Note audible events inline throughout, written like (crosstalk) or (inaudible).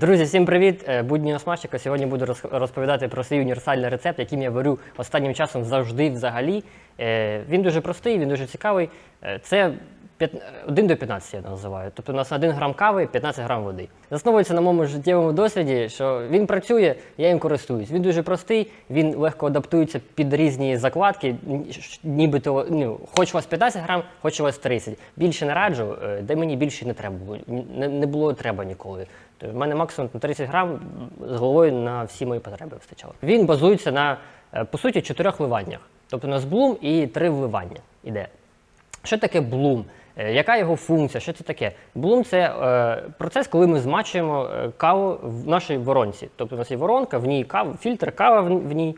Друзі, всім привіт! Будні Буднього. Сьогодні буду розповідати про свій універсальний рецепт, яким я варю останнім часом завжди взагалі. Е, Він дуже простий, він дуже цікавий. Е, Це 1 до 15 я називаю. Тобто у нас 1 грам кави, 15 грам води. Засновується на моєму життєвому досвіді, що він працює, я їм користуюсь. Він дуже простий, він легко адаптується під різні закладки. Нібито ну, хоч у вас 15 грам, хоч у вас 30. Більше не раджу, е, де мені більше не треба було. Не, не було треба ніколи. Тобто в мене максимум 30 грам з головою на всі мої потреби вистачало. Він базується на, е, по суті, чотирьох вливаннях. Тобто у нас блум і три вливання іде. Що таке блум? Е, Яка його функція? Що це таке? Блум це е, процес, коли ми змачуємо е, каву в нашій воронці. Тобто у нас є воронка, в ній кава, фільтр, кава в, в ній.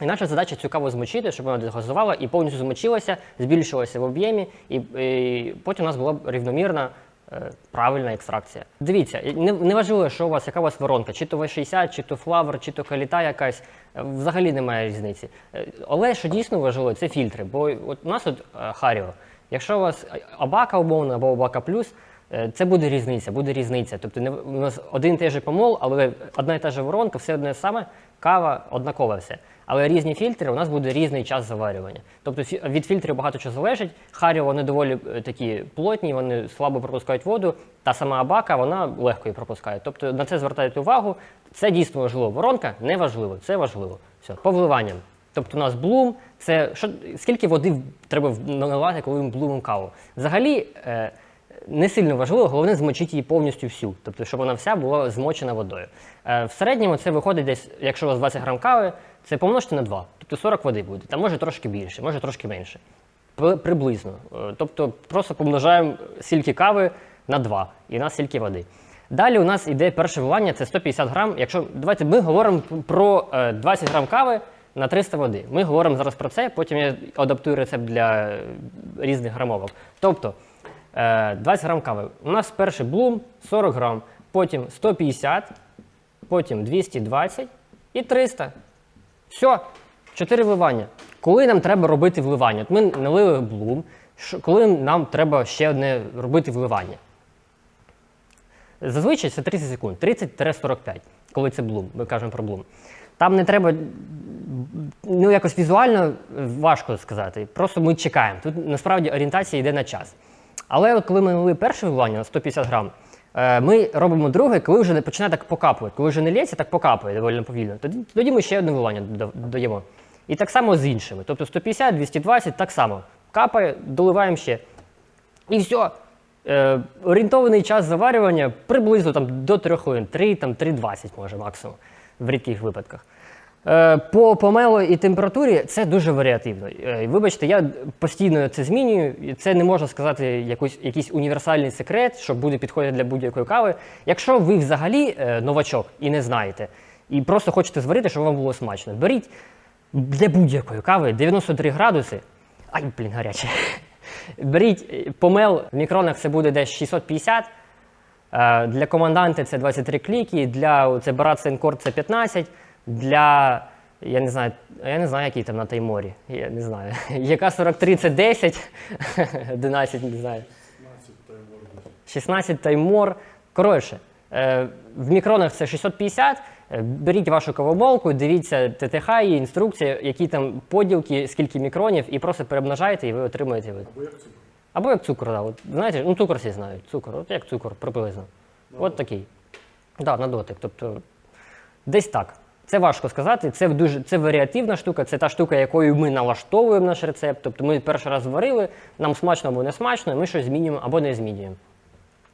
І наша задача цю каву змочити, щоб вона дегазувала і повністю змочилася, збільшилася в об'ємі, і, і потім у нас була б рівномірна. е, Правильна екстракція. Дивіться, і не, що у вас, яка у вас воронка, чи то В60, чи то флавр, чи то каліта якась, взагалі немає різниці. Але що дійсно важливо, це фільтри. Бо от у нас е, Харіо. Якщо у вас Абака умовно або Абака плюс, е, це буде різниця, буде різниця. Тобто не, у нас один і той же помол, але одна і та же воронка, все одне саме, кава однакове все. Але різні фільтри у нас буде різний час заварювання. Тобто від фільтрів багато чого залежить. Харіо вони доволі е, такі плотні, вони слабо пропускають воду. Та сама абака вона легко її пропускає. Тобто на це звертайте увагу. Це дійсно важливо. Воронка не важливо, це важливо. Все, по вливанням. Тобто у нас блум, це що, скільки води треба наливати, коли ми блумимо каву. Взагалі е, не сильно важливо, головне змочити її повністю всю, тобто, щоб вона вся була змочена водою. Е, в середньому це виходить десь, якщо у вас 20 грам кави, це помножте на 2, тобто 40 води буде. Там може трошки більше, може трошки менше. Приблизно. Е, Тобто просто помножаємо стільки кави на 2 і на стільки води. Далі у нас іде перше вливання, це 150 грам. Якщо давайте ми говоримо про е, 20 грам кави на 300 води. Ми говоримо зараз про це, потім я адаптую рецепт для е, різних грамовок. Тобто е, 20 грам кави. У нас перший блум 40 грам, потім 150, потім 220 і 300. Все, чотири вливання. Коли нам треба робити вливання? От ми налили блум, коли нам треба ще одне робити вливання? Зазвичай це 30 секунд, 30-45, коли це блум, ми кажемо про блум. Там не треба, ну якось візуально важко сказати. Просто ми чекаємо. Тут насправді орієнтація йде на час. Але от коли ми налили перше вливання на 150 грам, е, ми робимо друге, коли вже не починає так покапувати. Коли вже не лється, так покапує доволі повільно. Тоді, тоді ми ще одне вливання дода- додаємо. І так само з іншими. Тобто 150, 220, так само. Капає, доливаємо ще. І все. Е, орієнтований час заварювання приблизно там, до 3 хвилин, 3, там, 3,20 може максимум в рідких випадках. Е, по помелу і температурі це дуже варіативно. Е, вибачте, я постійно це змінюю. і Це не можна сказати якийсь, якийсь універсальний секрет, що буде підходити для будь-якої кави. Якщо ви взагалі е, новачок і не знаєте, і просто хочете зварити, щоб вам було смачно, беріть для будь-якої кави 93 градуси. Ай, блін, гаряче. (laughs) Беріть помел в мікронах це буде десь 650. Е, Для команданти це 23 кліки, для це Барат Сенкор це 15. Для я не знаю, я не знаю, який там на тайморі. Я не знаю. (laughs) Яка 43 це 10, 11, (laughs) не знаю. 16 таймор. Коротше, е, в мікронах це 650. Е, Беріть вашу кавомолку, дивіться ТТХ, є інструкція, які там поділки, скільки мікронів, і просто перемножайте, і ви отримуєте вид. Або як цукор. Або як цукор, да. От, знаєте, ну цукор всі знають. Цукор, от як цукор приблизно. От такий. Так, да, на дотик. Тобто десь так. Це важко сказати. Це дуже це варіативна штука, це та штука, якою ми налаштовуємо наш рецепт. Тобто ми перший раз зварили, нам смачно або не смачно, ми щось змінюємо або не змінюємо.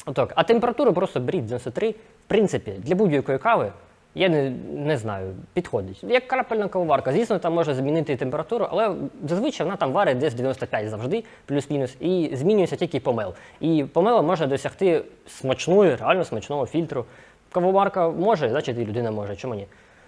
Отак. А температуру просто беріть 93. В принципі, для будь-якої кави, я не, не знаю, підходить. Як крапельна кавоварка. Звісно, там може змінити температуру, але зазвичай вона там варить десь 95 завжди, плюс-мінус, і змінюється тільки помел. І помела може досягти смачної, реально смачного фільтру. Кавоварка може, значить і людина може. Чому ні?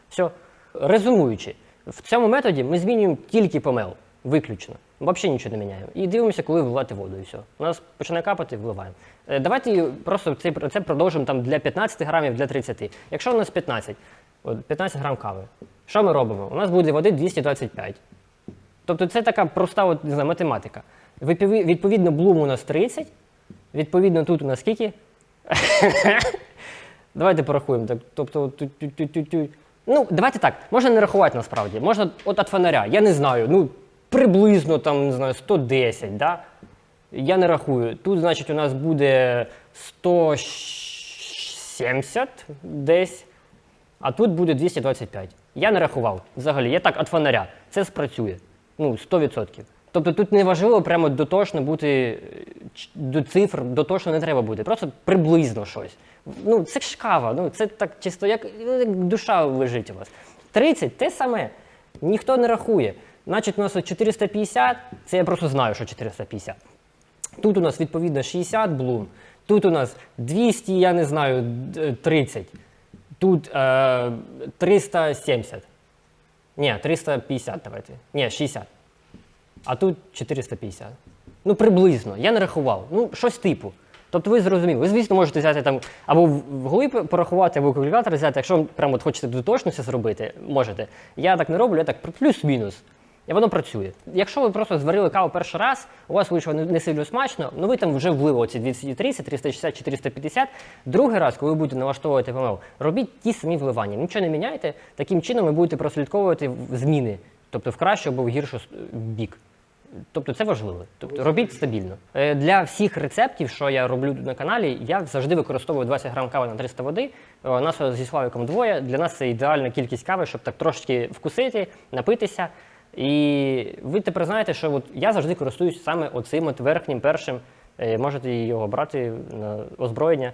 Все. Резумуючи, в цьому методі ми змінюємо тільки помел, виключно. Взагалі нічого не міняємо. І дивимося, коли вливати воду, і все. У нас починає капати, вливаємо. Е, Давайте просто цей рецепт продовжимо там для 15 грамів, для 30. Якщо у нас 15, 15 грам кави, що ми робимо? У нас буде води 225. Тобто це така проста от, не знаю, математика. Відповідно, блум у нас 30, відповідно, тут у нас скільки? (laughs) Давайте порахуємо. Тобто, ну, давайте так, можна не рахувати насправді. Можна от від фонаря, я не знаю, ну, приблизно там, не знаю, 110, да? Я не рахую. Тут, значить, у нас буде 170 десь, а тут буде 225. Я не рахував взагалі. Я так від фонаря. Це спрацює. Ну, 100%. Тобто тут не важливо прямо дотошно бути до цифр, дотошно не треба бути. Просто приблизно щось. Ну, це ж ну це так чисто, як, як душа лежить у вас. 30 те саме. Ніхто не рахує. Значить, у нас 450, це я просто знаю, що 450. Тут у нас відповідно 60 блум, тут у нас 200, я не знаю, 30, тут е, 370. Ні, 350 давайте. Ні, 60. А тут 450. Ну, приблизно. Я не рахував. Ну, щось типу. Тобто ви зрозуміли. Ви, звісно, можете взяти там або в в порахувати, або калькулятор взяти. Якщо прямо от хочете дотошно це зробити, можете. Я так не роблю, я так плюс-мінус. І воно працює. Якщо ви просто зварили каву перший раз, у вас вийшло не, сильно смачно, ну ви там вже влили оці 230, 360, 450. Другий раз, коли ви будете налаштовувати помел, робіть ті самі вливання. Нічого не міняйте. Таким чином ви будете прослідковувати зміни, тобто в кращу або в гіршу бік. Тобто це важливо. Тобто робіть стабільно. Е, Для всіх рецептів, що я роблю на каналі, я завжди використовую 20 грам кави на 300 води. Е, У нас зі Славіком двоє. Для нас це ідеальна кількість кави, щоб так трошечки вкусити, напитися. І ви тепер знаєте, що от я завжди користуюсь саме оцим от верхнім першим. Е, Можете його брати на озброєння.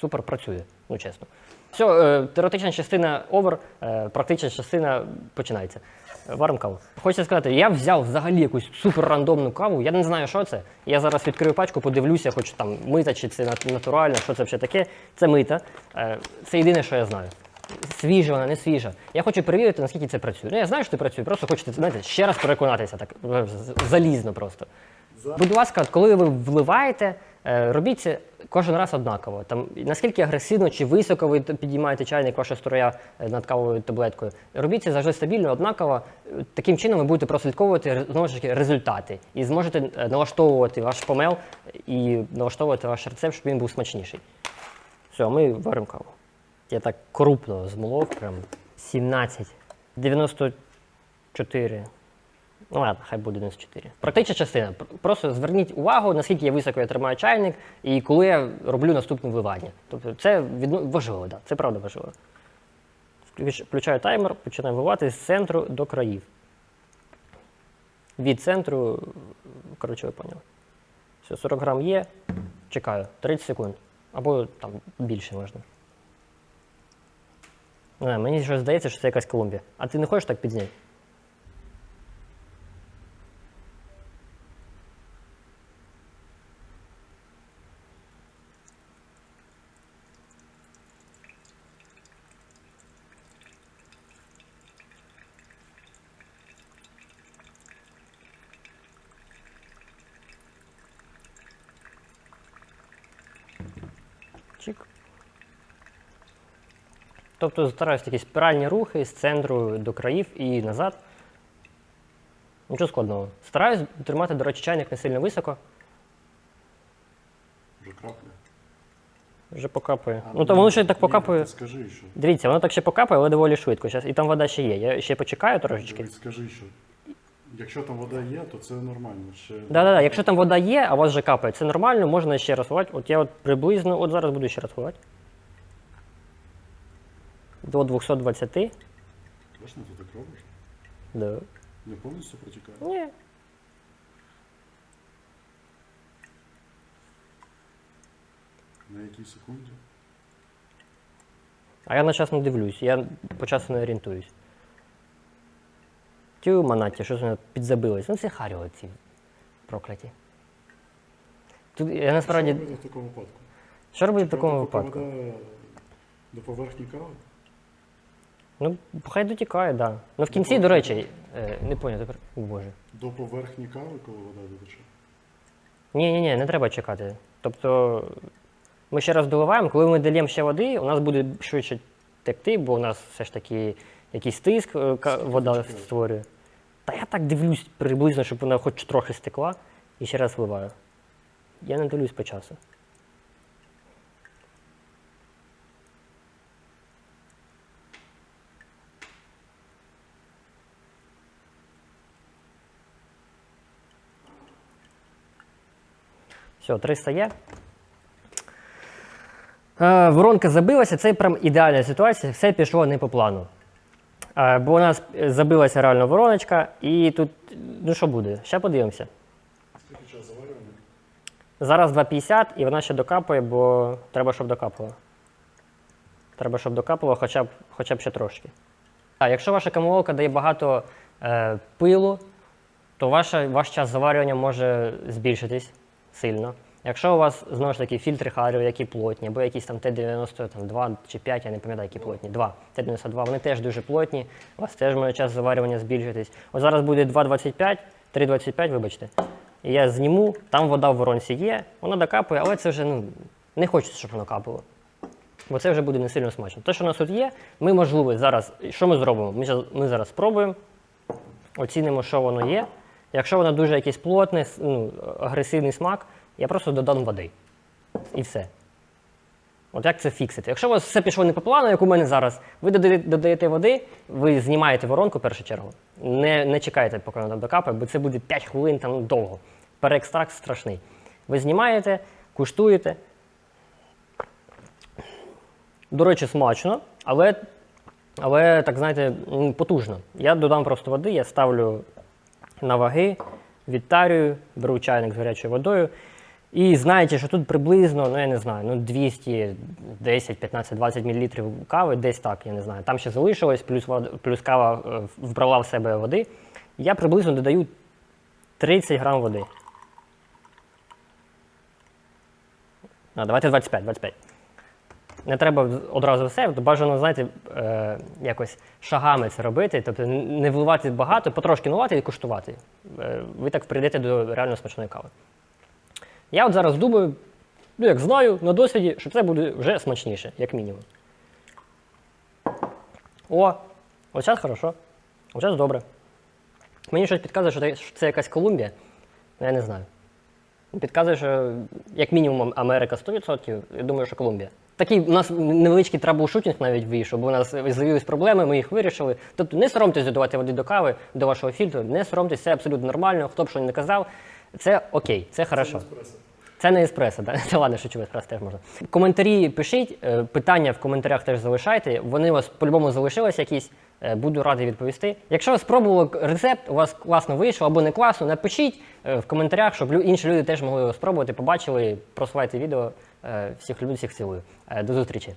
Супер працює, ну чесно. Все, е, теоретична частина овер, е, практична частина починається. Е, каву. Хочеться сказати, я взяв взагалі якусь супер рандомну каву. Я не знаю, що це. Я зараз відкрию пачку, подивлюся, хоч там мита чи це натуральна, що це взагалі таке. Це мита. Е, Це єдине, що я знаю. Свіжа вона, не свіжа. Я хочу перевірити, наскільки це працює. Ну, я знаю, що це працює, просто хочете знаєте, ще раз переконатися, так залізно просто. Будь ласка, коли ви вливаєте, е, робіть це кожен раз однаково. Там наскільки агресивно чи високо ви підіймаєте чайник ваша строя е, над кавовою таблеткою. Робіть це завжди стабільно, однаково. Е, Таким чином ви будете прослідковувати знову ж таки результати і зможете налаштовувати ваш помел і налаштовувати ваш рецепт, щоб він був смачніший. Все, ми варимо каву. Я так крупно змолов, прям 17, 94. Ну ладно, хай буде 94. Практична частина. Просто зверніть увагу, наскільки я високо я тримаю чайник і коли я роблю наступне вливання. Тобто це відно... важливо, да, це правда важливо. Включаю таймер, починаю вливати з центру до країв. Від центру, коротше, ви поняли. Все, 40 грам є. Чекаю 30 секунд. Або там більше можна. Не, мені щось здається, що це якась Колумбія. А ти не хочеш так підзняти? Чик. Тобто стараюсь такі спіральні рухи з центру до країв і назад. Нічого складного. Стараюсь тримати, до речі, чайник не сильно високо. Вже крапля. Вже покапує. А, Ну то воно ще так покапує. ти Скажи, що. Дивіться, воно так ще покапує, але доволі швидко. Щас, і там вода ще є. Я ще почекаю трошечки. Скажи, що. Якщо там вода є, то це нормально. Ще... Да-да-да, якщо там вода є, а у вас вже капає, це нормально, можна ще раз вливати. От я от приблизно, от зараз буду ще раз вливати. До 220. Точно ти так робиш? Да. Не повністю протікає? Ні. На якій секунді? А я на час не дивлюсь, я по часу не орієнтуюсь. Тю, манаті, що ж воно підзабилось? Ну це харіо ці прокляті. Тут я насправді. Що робити в такому випадку? Що робити в такому випадку? До поверхні кави? Ну, хай дотікає, так. Да. Ну в кінці, до речі, е, не поняв тепер. О Боже. До поверхні кави, коли вода дотече? Ні, ні, ні, не треба чекати. Тобто ми ще раз доливаємо, коли ми даємо ще води, у нас буде швидше текти, бо у нас все ж таки якийсь тиск, е, вода створює. Та я так дивлюсь приблизно, щоб вона хоч трохи стекла, і ще раз вливаю. Я не дивлюсь по часу. Все, 300 є. Е, воронка забилася, це прям ідеальна ситуація, все пішло не по плану. Бо у нас забилася реально вороночка, і тут, ну що буде? Ще подивимося. Скільки час заварювання? Зараз 2,50 і вона ще докапує, бо треба, щоб докапувала. Треба, щоб докапувала хоча б, хоча б ще трошки. А якщо ваша камолка дає багато е, пилу, то ваша, ваш час заварювання може збільшитись сильно. Якщо у вас знову ж таки фільтри Харіо, які плотні, або якісь там Т-92 чи 5, я не пам'ятаю, які плотні, 2, Т-92, вони теж дуже плотні, у вас теж може час заварювання збільшитись. Ось зараз буде 2,25, 3,25, вибачте. І я зніму, там вода в воронці є, вона докапує, але це вже ну, не хочеться, щоб воно капало. Бо це вже буде не сильно смачно. Те, що у нас тут є, ми, можливо, зараз. Що ми зробимо? Ми, щас- ми зараз спробуємо, оцінимо, що воно є. Якщо воно дуже якийсь плотний, ну, агресивний смак, я просто додам води. І все. От як це фіксити? Якщо у вас все пішло не по плану, як у мене зараз, ви додаєте, води, ви знімаєте воронку в першу чергу. Не, не чекайте, поки вона там докапає, бо це буде 5 хвилин там довго. Переекстракт страшний. Ви знімаєте, куштуєте. До речі, смачно, але, але так знаєте, потужно. Я додам просто води, я ставлю на ваги, відтарюю, беру чайник з гарячою водою. І знаєте, що тут приблизно, ну я не знаю, ну 200, 10, 15, 20 мл кави, десь так, я не знаю. Там ще залишилось, плюс, плюс кава е, вбрала в себе води. Я приблизно додаю 30 грам води. А, давайте 25, 25. Не треба одразу все, бажано, знаєте, е, якось шагами це робити, тобто не вливати багато, потрошки наливати і куштувати. Е, ви так прийдете до реально смачної кави. Я от зараз думаю, ну як знаю, на досвіді, що це буде вже смачніше, як мінімум. О, ось зараз хорошо. Ось зараз добре. Мені щось підказує, що це- якась Колумбія. Ну, я не знаю. Підказує, що як мінімум Америка 100%, я думаю, що Колумбія. Такий у нас невеличкий трабл-шутінг навіть вийшов, бо у нас з'явились проблеми, ми їх вирішили. Тобто не соромтесь додавати води до кави, до вашого фільтру, не соромтесь, це абсолютно нормально, хто б що не казав. Це окей, це хорошо. Це не еспресо, да? Це ладно, шучу, еспресо теж можна. Коментарі пишіть, е, питання в коментарях теж залишайте. Вони у вас по-любому залишились якісь. е, Буду радий відповісти. Якщо спробували рецепт, у вас класно вийшло або не класно, напишіть е, в коментарях, щоб інші люди теж могли його спробувати, побачили, просувайте відео. Всіх люблю, всіх цілую. До зустрічі.